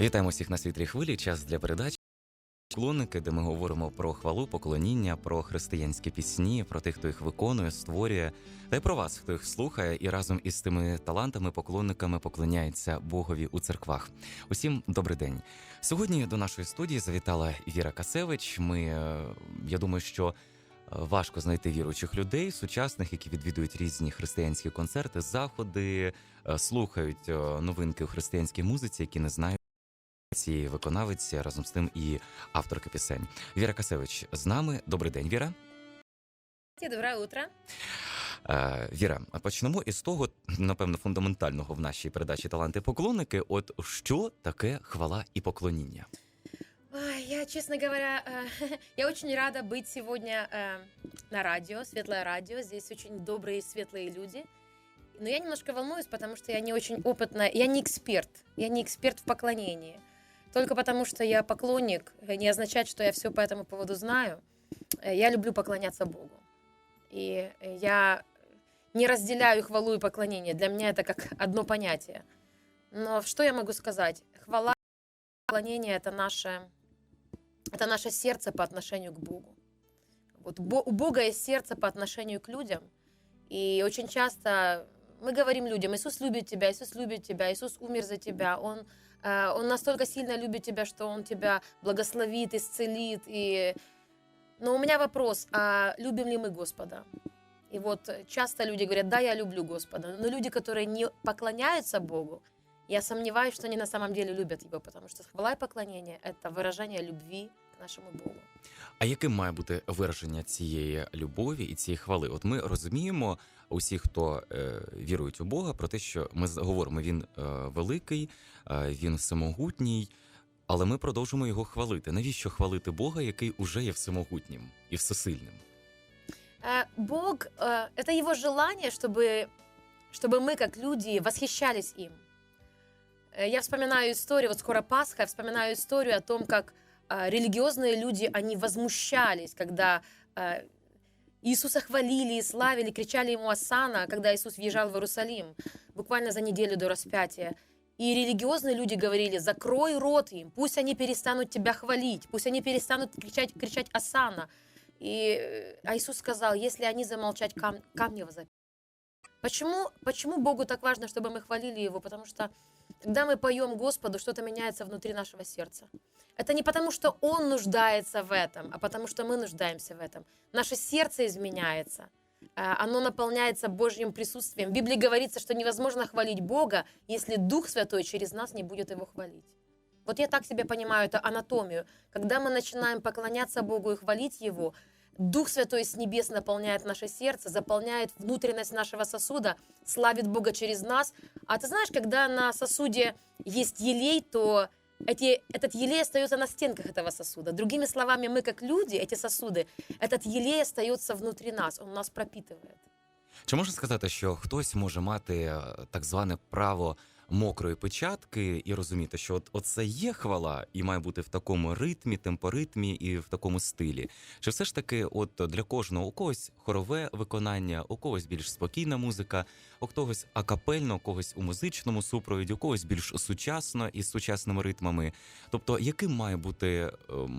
Вітаємо всіх на світлій хвилі. Час для передачі. Клоники, де ми говоримо про хвалу, поклоніння, про християнські пісні, про тих, хто їх виконує, створює, та й про вас, хто їх слухає, і разом із тими талантами, поклонниками поклоняється Богові у церквах. Усім добрий день. Сьогодні до нашої студії завітала Віра Касевич. Ми е, я думаю, що е, важко знайти віруючих людей, сучасних, які відвідують різні християнські концерти, заходи, е, слухають новинки у християнській музиці, які не знають. Цієї виконавиці разом з тим і авторки пісень. Віра Касевич з нами. Добрий день, Віра. Доброе утро. Е, Віра, а почнемо із того, напевно, фундаментального в нашій передачі таланти поклонники. От що таке хвала і поклоніння? Ой, Я, честно говоря, э, я очень рада быть сегодня э, на радио, Светлое радио. Здесь очень добрые и светлые люди. Но я немножко волнуюсь, потому что я не очень опытная, я не эксперт, я не эксперт в поклонении. Только потому, что я поклонник, э, не означает, что я все по этому поводу знаю. Э, Я люблю поклоняться Богу. И э, я не разделяю хвалу и поклонение. Для меня это как одно понятие. Но что я могу сказать? Хвала и поклонение это наше, это наше сердце по отношению к Богу. Вот у Бога есть сердце по отношению к людям. И очень часто мы говорим людям, Иисус любит тебя, Иисус любит тебя, Иисус умер за тебя, Он, он настолько сильно любит тебя, что Он тебя благословит, исцелит. И... Но у меня вопрос, а любим ли мы Господа? И вот э, часто люди говорят, да, я люблю Господа, но люди, которые не поклоняются Богу, я сомневаюсь, что они на самом деле любят Его, потому что хвала и поклонение – это выражение любви к нашему Богу. А яким має бути вираження цієї любові і цієї хвали? От ми розуміємо усі, хто е, вірують у Бога, про те, що ми з- говоримо, він е, великий, е, він всемогутній, але ми продовжуємо його хвалити. Навіщо хвалити Бога, який уже є всемогутнім і всесильним? Э, Бог э, – это Его желание, чтобы, чтобы мы, как люди, восхищались им. Э, Я вспоминаю историю, вот скоро Пасха, я вспоминаю историю о том, как э, религиозные люди, они возмущались, когда э, Иисуса хвалили и славили, кричали ему «Осана», когда Иисус въезжал в Иерусалим, буквально за неделю до распятия. И религиозные люди говорили, закрой рот им, пусть они перестанут тебя хвалить, пусть они перестанут кричать, кричать «Осана». И а Иисус сказал, если они замолчать, кам- камни возопят. Почему, почему Богу так важно, чтобы мы хвалили Его? Потому что когда мы поем Господу, что-то меняется внутри нашего сердца. Это не потому, что Он нуждается в этом, а потому что мы нуждаемся в этом. Наше сердце изменяется. А, Оно наполняется Божьим присутствием. В Библии говорится, что невозможно хвалить Бога, если Дух Святой через нас не будет Его хвалить. Вот я так себе понимаю эту анатомию. Когда мы начинаем поклоняться Богу и хвалить Его, Дух Святой с небес наполняет наше сердце, заполняет внутренность нашего сосуда, славит Бога через нас. А ты знаешь, когда на сосуде есть елей, то эти, этот елей остается на стенках этого сосуда. Другими словами, мы как люди, эти сосуды, этот елей остается внутри нас, он нас пропитывает. Чи можна сказати, що хтось може мати так зване право мокрої печатки і розуміти, що от оце є хвала, і має бути в такому ритмі, темпоритмі і в такому стилі? Чи все ж таки, от для кожного у когось хорове виконання, у когось більш спокійна музика, у когось акапельно, у когось у музичному супровіді, у когось більш сучасно із сучасними ритмами? Тобто, яким має бути е,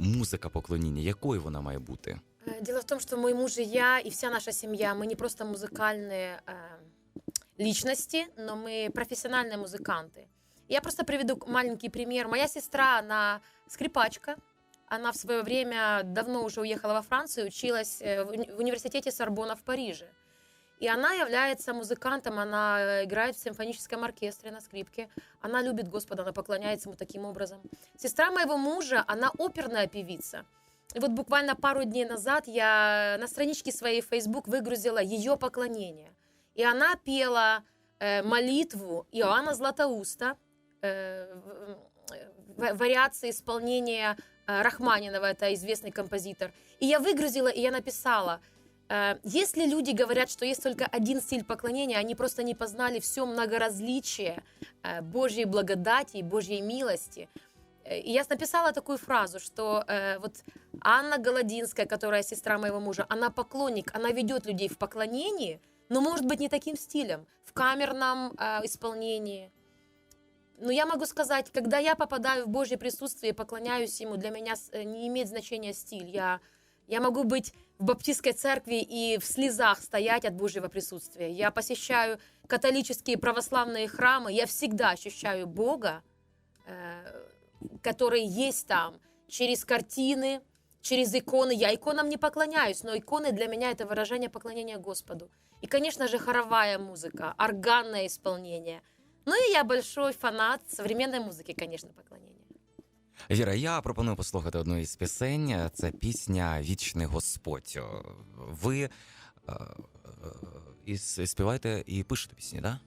музика поклоніння? Якою вона має бути? Э, Дело в том, что мой муж и я, и вся наша семья, мы не просто музыкальные э, личности, но мы профессиональные музыканты. Я просто приведу маленький пример. Моя сестра, она скрипачка. Она в свое время давно уже уехала во Францию, училась э, в уни- в университете Сорбона в Париже. И она является музыкантом, она э, играет в симфоническом оркестре на скрипке. Она любит Господа, она поклоняется ему таким образом. Сестра моего мужа, она оперная певица. И вот буквально пару дней назад я на страничке своей Facebook выгрузила ее поклонение. И она пела э, молитву Иоанна Златоуста, э, вариации исполнения э, Рахманинова, это известный композитор. И я выгрузила, и я написала, э, если люди говорят, что есть только один стиль поклонения, они просто не познали все многоразличие э, Божьей благодати и Божьей милости. Э, И я написала такую фразу, что э, вот Анна Голодинская, которая сестра моего мужа, она поклонник, она ведет людей в поклонении, но может быть не таким стилем, в камерном э, исполнении. но я могу сказать, когда я попадаю в Божье присутствие и поклоняюсь Ему, для меня э, не имеет значения стиль. Я, я могу быть в баптистской церкви и в слезах стоять от Божьего присутствия. Я посещаю католические православные храмы, я всегда ощущаю Бога, э, который есть там, через картины, через иконы. Я иконам не поклоняюсь, но иконы для меня это выражение поклонения Господу. И, конечно же, хоровая музыка, органное исполнение. Ну и я большой фанат современной музыки, конечно, поклонения. Віра, я пропоную послухати одну із пісень. Це пісня Вічний Господь. Ви е, е, і с- співаєте і пишете пісні, так? Да?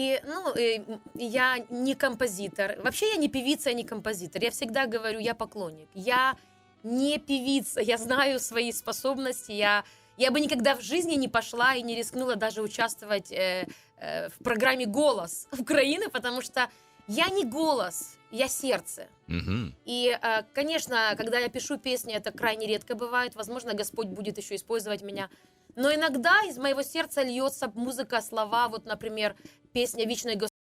И, ну, э, м, я не композитор. Вообще я не певица, я не композитор. Я всегда говорю, я поклонник. Я не певица, я знаю свои способности. Я, я бы никогда в жизни не пошла и не рискнула даже участвовать э, э, в программе «Голос» Украины, потому что я не голос, я сердце. Угу. И, э, конечно, когда я пишу песни, это крайне редко бывает. Возможно, Господь будет еще использовать меня. Но иногда из моего сердца льется музыка, слова. Вот, например, песня «Вечный Господь».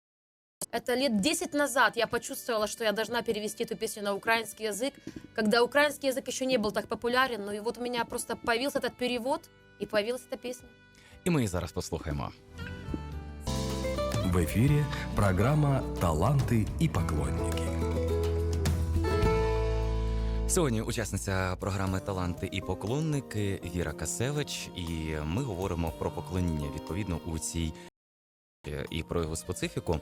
Это лет 10 назад я почувствовала, что я должна перевести эту песню на украинский язык, когда украинский язык еще не был так популярен. Ну и вот у меня просто появился этот перевод, и появилась эта песня. І ми її зараз послухаємо. В эфире программа «Таланты и поклонники». Сьогодні учасниця програми Таланти і поклонники Віра Касевич, і ми говоримо про поклоніння відповідно у цій е, і про його специфіку.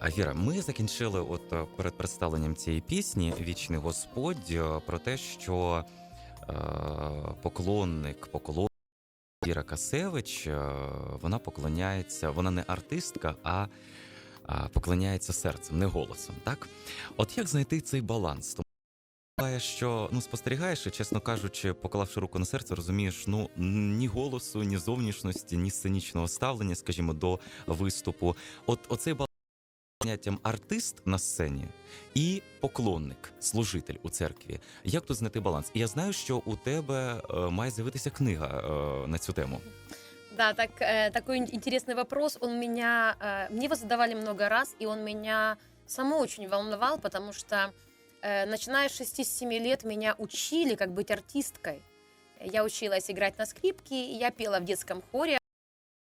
А Віра, ми закінчили от е, перед представленням цієї пісні Вічний Господь е, про те, що е, поклонник, поклонник Віра Касевич, е, вона поклоняється, вона не артистка, а поклоняється серцем, не голосом. Так, от як знайти цей баланс? Тому буває, що ну спостерігаєш, і чесно кажучи, поклавши руку на серце, розумієш, ну ні голосу, ні зовнішності, ні сценічного ставлення, скажімо, до виступу. От оцей баланс між поняттям артист на сцені і поклонник, служитель у церкві. Як тут знайти баланс? І я знаю, що у тебе е, має з'явитися книга е, на цю тему. Да, так, э, такой ин- интересный вопрос. Он меня, э, мне его задавали много раз, и он меня само очень волновал, потому что э, начиная с 6-7 лет меня учили, как быть артисткой. Я училась играть на скрипке, я пела в детском хоре,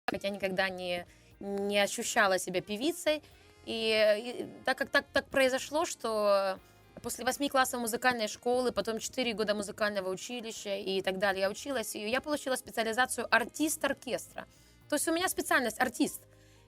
хотя никогда не, не ощущала себя певицей. И, и так как так, так произошло, что после восьми классов музыкальной школы, потом 4 года музыкального училища и так далее я училась, и я получила специализацию артист оркестра. То есть у меня специальность артист.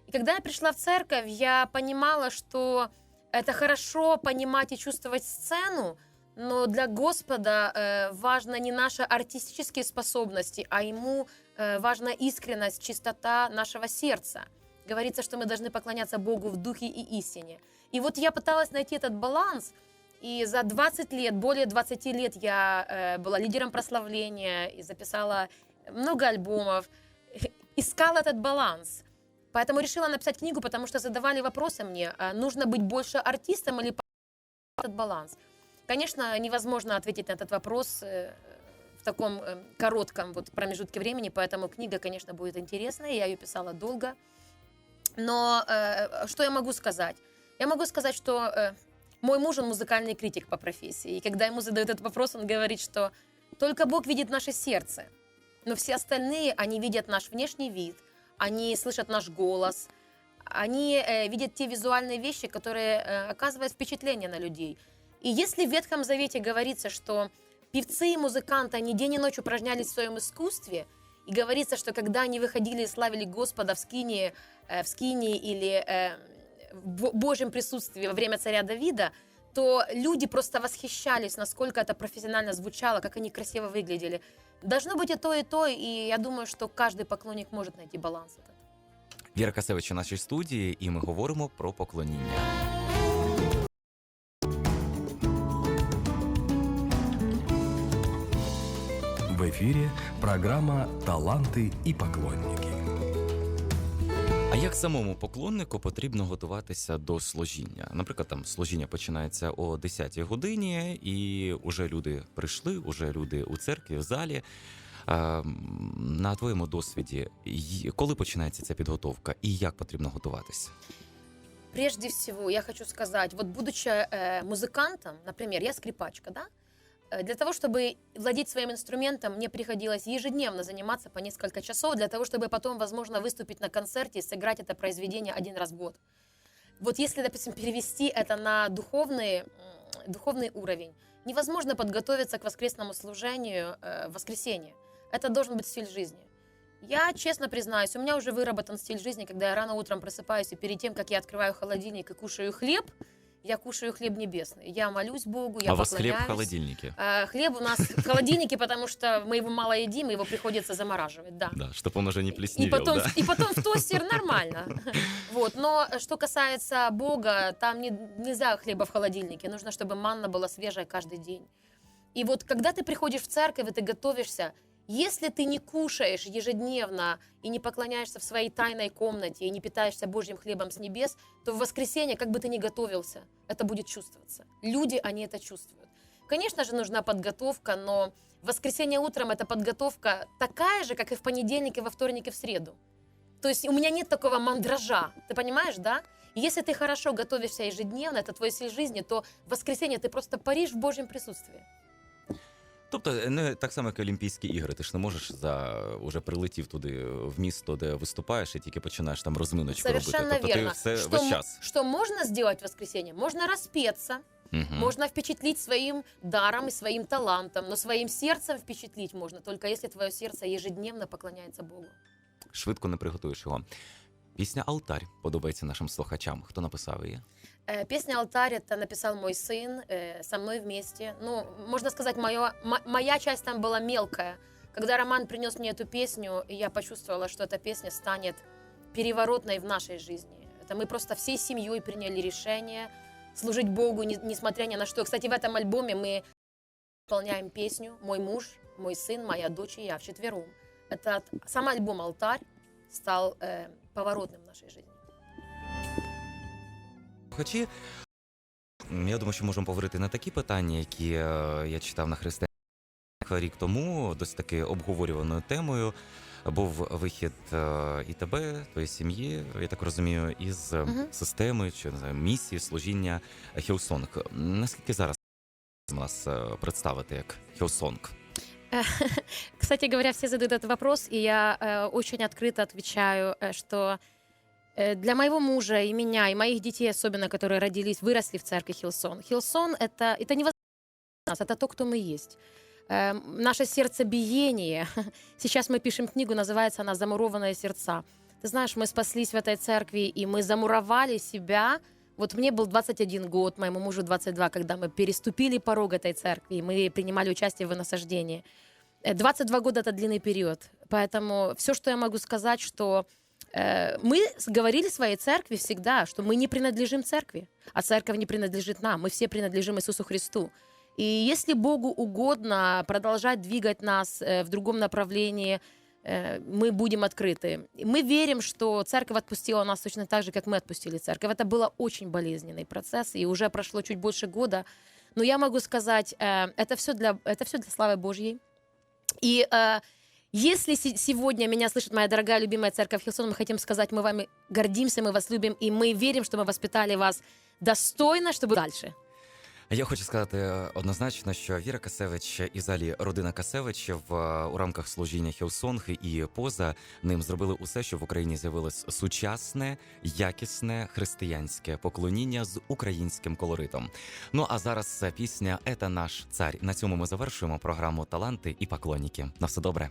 И когда я пришла в церковь, я понимала, что это хорошо понимать и чувствовать сцену, но для Господа э, важно не наши артистические способности, а Ему э, важна искренность, чистота нашего сердца. Говорится, что мы должны поклоняться Богу в духе и истине. И вот я пыталась найти этот баланс, и за 20 лет, более 20 лет я э, была лидером прославления и записала много альбомов, искала этот баланс. Поэтому решила написать книгу, потому что задавали вопросы мне, а нужно быть больше артистом или этот баланс. Конечно, невозможно ответить на этот вопрос э, в таком э, коротком вот промежутке времени, поэтому книга, конечно, будет интересная, я ее писала долго. Но э, что я могу сказать? Я могу сказать, что э, мой муж, он музыкальный критик по профессии, и когда ему задают этот вопрос, он говорит, что только Бог видит наше сердце, но все остальные, они видят наш внешний вид, они слышат наш голос, они э, видят те визуальные вещи, которые э, оказывают впечатление на людей. И если в Ветхом Завете говорится, что певцы и музыканты, они день и ночь упражнялись в своем искусстве, и говорится, что когда они выходили и славили Господа в скинии, э, в скинии или э, в Бо- Божьем присутствии во время царя Давида, то люди просто восхищались, насколько это профессионально звучало, как они красиво выглядели. Должно быть и то, и то, и я думаю, что каждый поклонник может найти баланс этот. Віра Касевич у нашій студії, і ми говоримо про поклоніння. В эфире программа «Таланты и поклонники». А як самому поклоннику потрібно готуватися до служіння? Наприклад, там служіння починається о 10-й годині, і вже люди прийшли, уже люди у церкві, в залі. А, м, На твоєму досвіді, й- коли починається ця підготовка і як потрібно готуватися? Прежде всего, я хочу сказать, вот будучи э, музыкантом, например, я скрипачка, да, э, для того, чтобы владеть своим инструментом, мне приходилось ежедневно заниматься по несколько часов, для того, чтобы потом, возможно, выступить на концерте и сыграть это произведение один раз в год. Вот если, допустим, перевести это на духовный, духовный уровень, невозможно подготовиться к воскресному служению э, воскресенье. Это должен быть стиль жизни. Я честно признаюсь, у меня уже выработан стиль жизни, когда я рано утром просыпаюсь, и перед тем, как я открываю холодильник и кушаю хлеб, я кушаю хлеб небесный. Я молюсь Богу, я а у вас хлеб в холодильнике? Э, хлеб у нас в холодильнике, потому что мы его мало едим, и его приходится замораживать, да. Да, чтобы он уже не И плесневел, потом, да? и потом в тостер нормально. Вот. Но что касается Бога, там не, нельзя хлеба в холодильнике. Нужно, чтобы манна была свежая каждый день. И вот когда ты приходишь в церковь, и ты готовишься, если ты не кушаешь ежедневно и не поклоняешься в своей тайной комнате и не питаешься Божьим хлебом с небес, то в воскресенье, как бы ты ни готовился, это будет чувствоваться. Люди, они это чувствуют. Конечно же, нужна подготовка, но воскресенье утром эта подготовка такая же, как и в понедельник, и во вторник, и в среду. То есть у меня нет такого мандража, ты понимаешь, да? Если ты хорошо готовишься ежедневно, это твой стиль жизни, то в воскресенье ты просто паришь в Божьем присутствии. Тобто, не так само, як Олімпійські ігри. Ти ж не можеш за уже прилетів туди в місто, де виступаєш, і тільки починаєш там розминочку Совершенно робити. Тобто верно. ти все Что, весь час. что можно сделать в воскресенье? Можно распеться, Мгм. можно впечатлить своим даром и своим талантом, но своим сердцем впечатлить можно только если твое сердце ежедневно поклоняется Богу. Швидко не приготуєш його. Пісня Алтарь подобається нашим слухачам. Хто написав її? Э, Песня «Алтарь» это написал мой сын э, со мной вместе. Ну, можно сказать, моё- мо- моя часть там была мелкая. Когда Роман принес мне эту песню, и я почувствовала, что эта песня станет переворотной в нашей жизни. Это мы просто всей семьей приняли решение служить Богу, не- несмотря ни на что. Кстати, в этом альбоме мы исполняем песню «Мой муж, мой сын, моя дочь и я вчетвером». Этот сам альбом «Алтарь» стал э, поворотным в нашей жизни. Слухачі, я думаю, що можемо поговорити на такі питання, які е, я читав на християнських рік тому, досить таки обговорюваною темою. Був вихід е, і тебе, твоєї сім'ї, я так розумію, із е, Мгм. системи чи не знаю, місії служіння Хілсонг. Наскільки зараз вас е, представити як Хілсонг? Кстати говоря, все задают этот вопрос, и я э, очень открыто отвечаю, э, что э, для моего мужа и меня, и моих детей, особенно, которые родились, выросли в церкви Хилсон. Хилсон это, это не нас, это то, кто мы есть. Э, наше сердцебиение. Сейчас мы пишем книгу, называется она «Замурованные сердца». Ты знаешь, мы спаслись в этой церкви, и мы замуровали себя. Вот мне был 21 год, моему мужу 22, когда мы переступили порог этой церкви, и мы принимали участие в насаждении. Э, 22 года это длинный период. Поэтому все, что я могу сказать, что э, мы говорили своей церкви всегда, что мы не принадлежим церкви, а церковь не принадлежит нам. Мы все принадлежим Иисусу Христу. И если Богу угодно продолжать двигать нас э, в другом направлении, э, мы будем открыты. Мы верим, что церковь отпустила нас точно так же, как мы отпустили церковь. Это был очень болезненный процесс, и уже прошло чуть больше года. Но я могу сказать, э, это все для, это все для славы Божьей. И э, если се- сегодня меня слышит моя дорогая любимая церковь Хилсон, мы хотим сказать, мы вами гордимся, мы вас любим, и мы верим, что мы воспитали вас достойно, чтобы дальше. Я хочу сказати однозначно, що Віра Касевич і взагалі родина Касевич в у рамках служіння Хілсонг і поза ним зробили усе, щоб в Україні з'явилось сучасне, якісне християнське поклоніння з українським колоритом. Ну а зараз пісня «Ета наш цар. На цьому ми завершуємо програму Таланти і поклонники. На все добре.